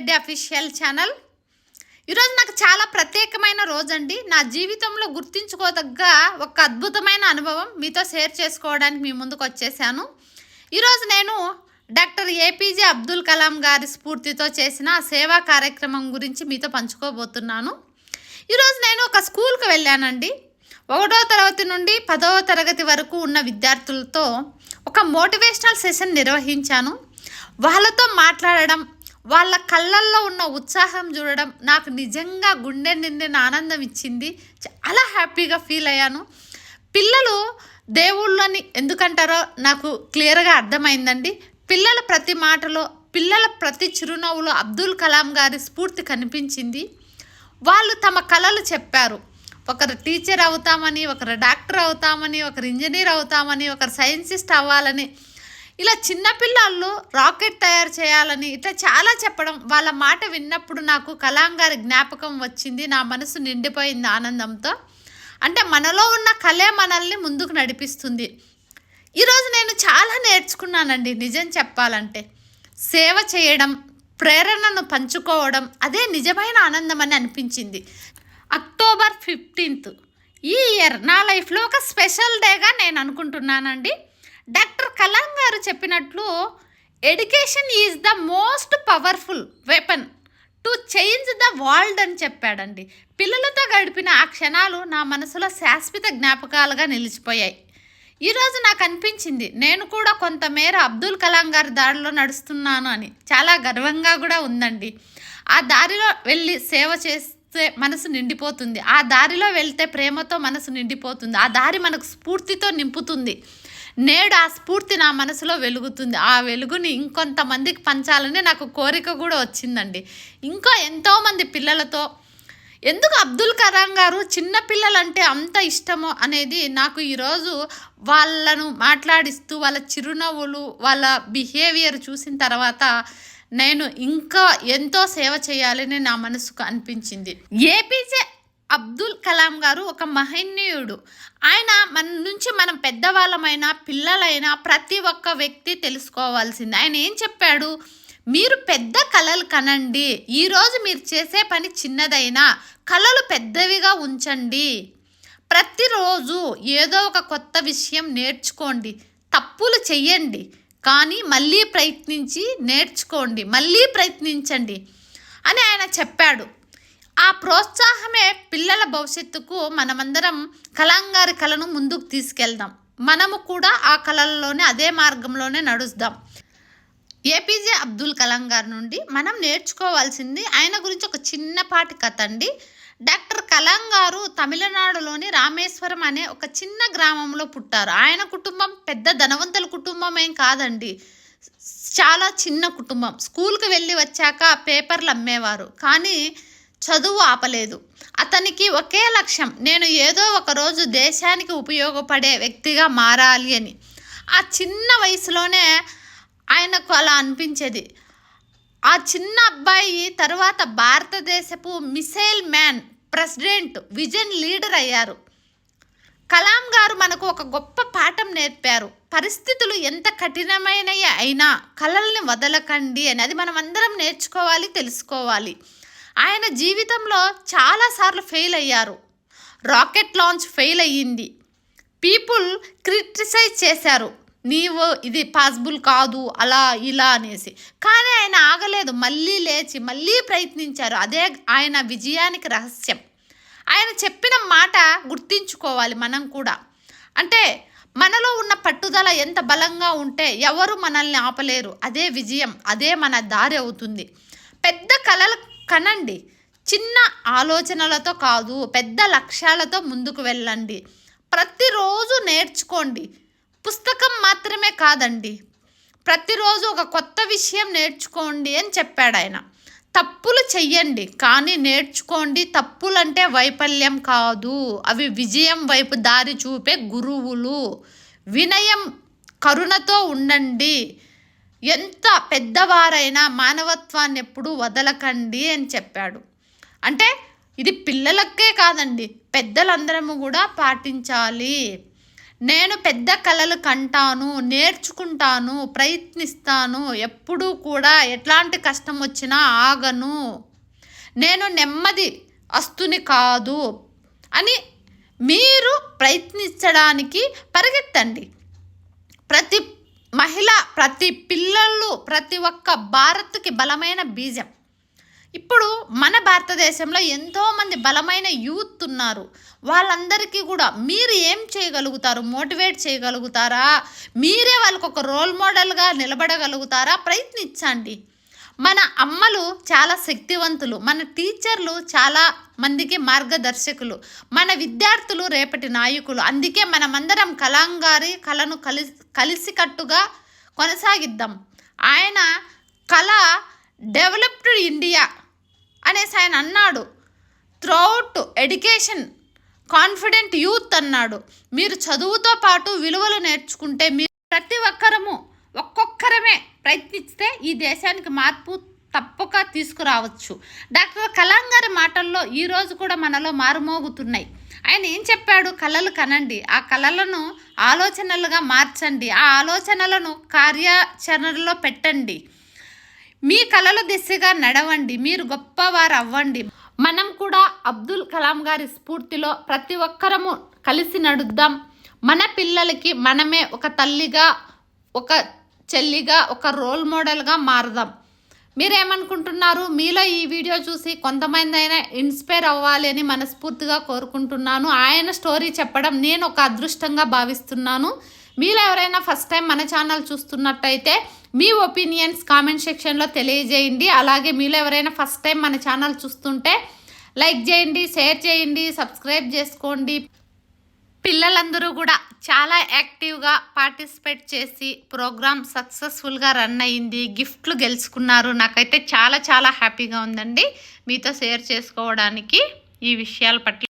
Reddy official channel. ఈరోజు నాకు చాలా ప్రత్యేకమైన రోజు అండి నా జీవితంలో గుర్తించుకోదగ్గ ఒక అద్భుతమైన అనుభవం మీతో షేర్ చేసుకోవడానికి మీ ముందుకు వచ్చేసాను. ఈరోజు నేను డాక్టర్ ఏపీజే అబ్దుల్ కలాం గారి స్ఫూర్తితో చేసిన సేవా కార్యక్రమం గురించి మీతో పంచుకోబోతున్నాను. ఈరోజు నేను ఒక స్కూల్కి వెళ్ళానండి. ఒకటో తరగతి నుండి పదవ తరగతి వరకు ఉన్న విద్యార్థులతో ఒక మోటివేషనల్ సెషన్ నిర్వహించాను. వాళ్ళతో మాట్లాడడం వాళ్ళ కళ్ళల్లో ఉన్న ఉత్సాహం చూడడం నాకు నిజంగా గుండె నిండిన ఆనందం ఇచ్చింది. చాలా హ్యాపీగా ఫీల్ అయ్యాను. పిల్లలు దేవుళ్ళని ఎందుకంటారో నాకు క్లియర్గా అర్థమైందండి. పిల్లల ప్రతి మాటలో పిల్లల ప్రతి చిరునవ్వులో అబ్దుల్ కలాం గారి స్ఫూర్తి కనిపించింది. వాళ్ళు తమ కళలు చెప్పారు. ఒకరు టీచర్ అవుతామని ఒకరు డాక్టర్ అవుతామని ఒకరు ఇంజనీర్ అవుతామని ఒకరు సైన్సిస్ట్ అవ్వాలని ఇలా చిన్నపిల్లలు రాకెట్ తయారు చేయాలని ఇట్లా చాలా చెప్పడం వాళ్ళ మాట విన్నప్పుడు నాకు కలాం గారి జ్ఞాపకం వచ్చింది నా మనసు నిండిపోయింది ఆనందంతో. అంటే మనలో ఉన్న కళే మనల్ని ముందుకు నడిపిస్తుంది. ఈరోజు నేను చాలా నేర్చుకున్నానండి నిజం చెప్పాలంటే. సేవ చేయడం ప్రేరణను పంచుకోవడం అదే నిజమైన ఆనందం అని అనిపించింది. అక్టోబర్ ఫిఫ్టీన్త్ ఈ ఇయర్ నా లైఫ్లో ఒక స్పెషల్ డేగా నేను అనుకుంటున్నానండి. డాక్టర్ కలాం గారు చెప్పినట్లు education is the most powerful weapon to change the world అని చెప్పాడండి. పిల్లలతో గడిపిన ఆ క్షణాలు నా మనసులో శాశ్వత జ్ఞాపకాలుగా నిలిచిపోయాయి. ఈరోజు నాకు అనిపించింది నేను కూడా కొంతమేర అబ్దుల్ కలాం గారి దారిలో నడుస్తున్నాను అని. చాలా గర్వంగా కూడా ఉందండి. ఆ దారిలో వెళ్ళి సేవ చేస్తే మనసు నిండిపోతుంది. ఆ దారిలో వెళ్తే ప్రేమతో మనసు నిండిపోతుంది. ఆ దారి మనకు స్ఫూర్తితో నింపుతుంది. నేడు ఆ స్ఫూర్తి నా మనసులో వెలుగుతుంది. ఆ వెలుగుని ఇంకొంతమందికి పంచాలని నాకు కోరిక కూడా వచ్చిందండి. ఇంకా ఎంతోమంది పిల్లలతో ఎందుకు అబ్దుల్ కలాం గారు చిన్న పిల్లలంటే అంత ఇష్టమో అనేది నాకు ఈరోజు వాళ్ళను మాట్లాడిస్తూ వాళ్ళ చిరునవ్వులు వాళ్ళ బిహేవియర్ చూసిన తర్వాత నేను ఇంకా ఎంతో సేవ చేయాలని నా మనసుకు అనిపించింది. ఏపీజే అబ్దుల్ కలాం గారు ఒక మహనీయుడు. ఆయన మన నుంచి మనం పెద్దవాళ్ళమైనా పిల్లలైనా ప్రతి ఒక్క వ్యక్తి తెలుసుకోవాల్సింది. ఆయన ఏం చెప్పాడు? మీరు పెద్ద కళలు కనండి. ఈరోజు మీరు చేసే పని చిన్నదైనా కళలు పెద్దవిగా ఉంచండి. ప్రతిరోజు ఏదో ఒక కొత్త విషయం నేర్చుకోండి. తప్పులు చెయ్యండి. కానీ మళ్ళీ ప్రయత్నించి నేర్చుకోండి. మళ్ళీ ప్రయత్నించండి అని ఆయన చెప్పాడు. ఆ ప్రోత్సాహమే పిల్లల భవిష్యత్తుకు మనమందరం కలంగారి కళను ముందుకు తీసుకెళ్దాం. మనము కూడా ఆ కళల్లోనే అదే మార్గంలోనే నడుస్తాం. ఏపీజే అబ్దుల్ కలాం గారి నుండి మనం నేర్చుకోవాల్సింది ఆయన గురించి ఒక చిన్నపాటి కథ అండి. డాక్టర్ కలాం గారు తమిళనాడులోని రామేశ్వరం అనే ఒక చిన్న గ్రామంలో పుట్టారు. ఆయన కుటుంబం పెద్ద ధనవంతుల కుటుంబం ఏం కాదండి. చాలా చిన్న కుటుంబం. స్కూల్కి వెళ్ళి వచ్చాక పేపర్లు అమ్మేవారు. కానీ చదువు ఆపలేదు. అతనికి ఒకే లక్ష్యం నేను ఏదో ఒకరోజు దేశానికి ఉపయోగపడే వ్యక్తిగా మారాలి అని. ఆ చిన్న వయసులోనే ఆయనకు అలా అనిపించేది. ఆ చిన్న అబ్బాయి తర్వాత భారతదేశపు missile man president vision leader అయ్యారు. కలాం గారు మనకు ఒక గొప్ప పాఠం నేర్పారు. పరిస్థితులు ఎంత కఠినమైనవి అయినా కళల్ని వదలకండి అని. అది మనం అందరం నేర్చుకోవాలి తెలుసుకోవాలి. ఆయన జీవితంలో చాలాసార్లు ఫెయిల్ అయ్యారు. రాకెట్ లాంచ్ ఫెయిల్ అయ్యింది. పీపుల్ క్రిటిసైజ్ చేశారు. నీవు ఇది పాసిబుల్ కాదు అలా ఇలా అనేసి. కానీ ఆయన ఆగలేదు. మళ్ళీ లేచి మళ్ళీ ప్రయత్నించారు. అదే ఆయన విజయానికి రహస్యం. ఆయన చెప్పిన మాట గుర్తించుకోవాలి మనం కూడా. అంటే మనలో ఉన్న పట్టుదల ఎంత బలంగా ఉంటే ఎవరు మనల్ని ఆపలేరు. అదే విజయం అదే మన దారి అవుతుంది. పెద్ద కళలు కనండి చిన్న ఆలోచనలతో కాదు పెద్ద లక్ష్యాలతో ముందుకు వెళ్ళండి. ప్రతిరోజు నేర్చుకోండి. పుస్తకం మాత్రమే కాదండి. ప్రతిరోజు ఒక కొత్త విషయం నేర్చుకోండి అని చెప్పాడు ఆయన. తప్పులు చెయ్యండి కానీ నేర్చుకోండి. తప్పులంటే వైఫల్యం కాదు. అవి విజయం వైపు దారి చూపే గురువులు. వినయం కరుణతో ఉండండి. ఎంత పెద్దవారైనా మానవత్వాన్ని ఎప్పుడూ వదలకండి అని చెప్పాడు. అంటే ఇది పిల్లలకే కాదండి పెద్దలందరము కూడా పాటించాలి. నేను పెద్ద కళలు కంటాను నేర్చుకుంటాను ప్రయత్నిస్తాను ఎప్పుడూ కూడా ఎట్లాంటి కష్టం వచ్చినా ఆగను. నేను నెమ్మది అస్తుని కాదు అని మీరు ప్రయత్నించడానికి పరిగెత్తండి. ప్రతి మహిళ ప్రతి పిల్లలు ప్రతి ఒక్క భారత్కి బలమైన బీజం. ఇప్పుడు మన భారతదేశంలో ఎంతోమంది బలమైన యూత్ ఉన్నారు. వాళ్ళందరికీ కూడా మీరు ఏం చేయగలుగుతారు? మోటివేట్ చేయగలుగుతారా? మీరే వాళ్ళకు ఒక రోల్ మోడల్గా నిలబడగలుగుతారా? ప్రయత్నించండి. మన అమ్మలు చాలా శక్తివంతులు. మన టీచర్లు చాలా మందికి మార్గదర్శకులు. మన విద్యార్థులు రేపటి నాయకులు. అందుకే మనమందరం కలాంగారి కళను కలి కలిసికట్టుగా కొనసాగిద్దాం. ఆయన కళ డెవలప్డ్ ఇండియా అనేసి ఆయన అన్నాడు. త్రూఅవుట్ ఎడ్యుకేషన్ కాన్ఫిడెంట్ యూత్ అన్నాడు. మీరు చదువుతో పాటు విలువలు నేర్చుకుంటే మీరు ప్రతి ఒక్కరము ఒక్కొక్కరమే ప్రయత్నిస్తే ఈ దేశానికి మార్పు తప్పక తీసుకురావచ్చు. డాక్టర్ కలాం గారి మాటల్లో ఈరోజు కూడా మనలో మారుమోగుతున్నాయి. ఆయన ఏం చెప్పాడు? కళలు కనండి. ఆ కళలను ఆలోచనలుగా మార్చండి. ఆ ఆలోచనలను కార్యాచరణలో పెట్టండి. మీ కళల దిశగా నడవండి. మీరు గొప్పవారు అవ్వండి మనం కూడా అబ్దుల్ కలాం గారి స్ఫూర్తిలో ప్రతి ఒక్కరము కలిసి నడుద్దాం. మన పిల్లలకి మనమే ఒక తల్లిగా ఒక చెల్లిగా ఒక రోల్ మోడల్గా మారదాం. మీరేమనుకుంటున్నారు? మీలో ఈ వీడియో చూసి కొంతమంది అయినా ఇన్స్పైర్ అవ్వాలి అని మనస్ఫూర్తిగా కోరుకుంటున్నాను. ఆయన స్టోరీ చెప్పడం నేను ఒక అదృష్టంగా భావిస్తున్నాను. మీలో ఎవరైనా ఫస్ట్ టైం మన ఛానల్ చూస్తున్నట్టయితే మీ ఒపీనియన్స్ కామెంట్ సెక్షన్లో తెలియజేయండి. అలాగే మీలో ఎవరైనా ఫస్ట్ టైం మన ఛానల్ చూస్తుంటే లైక్ చేయండి షేర్ చేయండి సబ్స్క్రైబ్ చేసుకోండి. పిల్లలందరూ కూడా చాలా యాక్టివ్గా పార్టిసిపేట్ చేసి ప్రోగ్రామ్ సక్సెస్ఫుల్గా రన్ అయ్యింది గిఫ్ట్లు గెలుచుకున్నారు. నాకైతే చాలా చాలా హ్యాపీగా ఉందండి. మీతో షేర్ చేసుకోవడానికి ఈ విషయాల పట్ల.